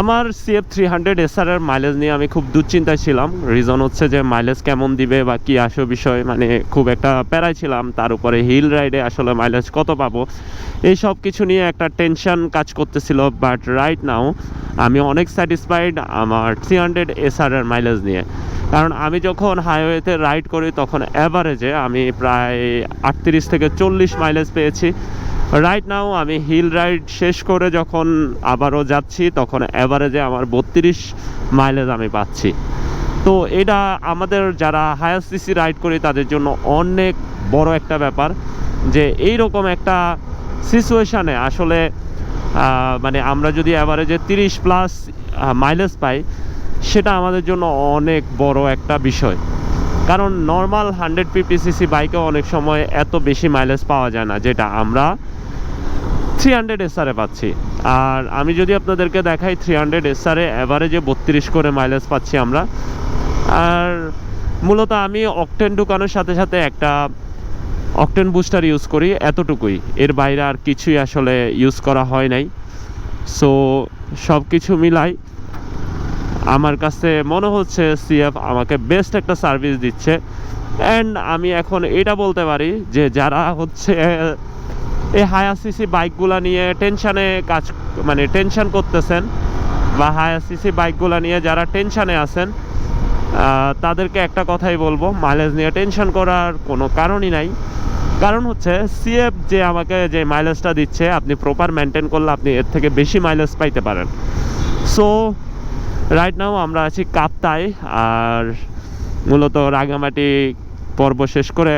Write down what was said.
আমার CF three hundred এসআরের mileage নিয়ে আমি খুব দুশ্চিন্তায় ছিলাম। রিজন হচ্ছে যে মাইলেজ কেমন দিবে বা কী আসো বিষয় মানে খুব একটা প্যারায় ছিলাম। তার উপরে হিল রাইডে আসলে মাইলেজ কত পাবো? এই সব কিছু নিয়ে একটা টেনশন কাজ করতেছিল বাট রাইট নাও আমি অনেক স্যাটিসফাইড আমার থ্রি হান্ড্রেড এসআরের মাইলেজ নিয়ে। কারণ আমি যখন হাইওয়েতে রাইড করি, তখন অ্যাভারেজে আমি প্রায় আটত্রিশ থেকে চল্লিশ মাইলেজ পেয়েছি। রাইট নাও আমি হিল রাইড শেষ করে যখন আবারও যাচ্ছি, তখন অ্যাভারেজে আমার বত্রিশ মাইলেজ আমি পাচ্ছি। তো এটা আমাদের যারা হায়ার সিসি রাইড করি, তাদের জন্য অনেক বড় একটা ব্যাপার যে এই রকম একটা সিচুয়েশানে আসলে মানে আমরা যদি অ্যাভারেজে তিরিশ প্লাস মাইলেজ পাই, সেটা আমাদের জন্য অনেক বড় একটা বিষয়। কারণ নর্মাল হান্ড্রেড ফিফটি সিসি বাইকেও অনেক সময় এত বেশি মাইলেজ পাওয়া যায় না, যেটা আমরা থ্রি হান্ড্রেড এসআরে পাচ্ছি। আর আমি যদি আপনাদেরকে দেখাই থ্রি হান্ড্রেড এসআরে অ্যাভারেজে বত্রিশ করে মাইলেজ পাচ্ছি আমরা। আর মূলত আমি অকটেন ঢুকানোর সাথে সাথে একটা অকটেন বুস্টার ইউজ করি এতটুকুই। এর বাইরে আর কিছুই আসলে ইউজ করা হয় নাই। সো সব কিছু মিলাই আমার কাছে মনে হচ্ছে সিএফ আমাকে বেস্ট একটা সার্ভিস দিচ্ছে। অ্যান্ড আমি এখন এটা বলতে পারি যে যারা হচ্ছে এই হায়ার সিসি বাইকগুলো নিয়ে টেনশানে কাজ মানে টেনশন করতেছেন বা হায়ার সিসি বাইকগুলো নিয়ে যারা টেনশানে আছেন তাদেরকে একটা কথাই বলব মাইলেজ নিয়ে টেনশন করার কোনো কারণই নাই। কারণ হচ্ছে সিএফ যে আমাকে যে মাইলেজটা দিচ্ছে, আপনি প্রপার মেনটেন করলে আপনি এর থেকে বেশি মাইলেজ পাইতে পারেন। সো রাইট নাও আমরা আছি কাপ্তায় আর মূলত রাঙামাটি পর্ব শেষ করে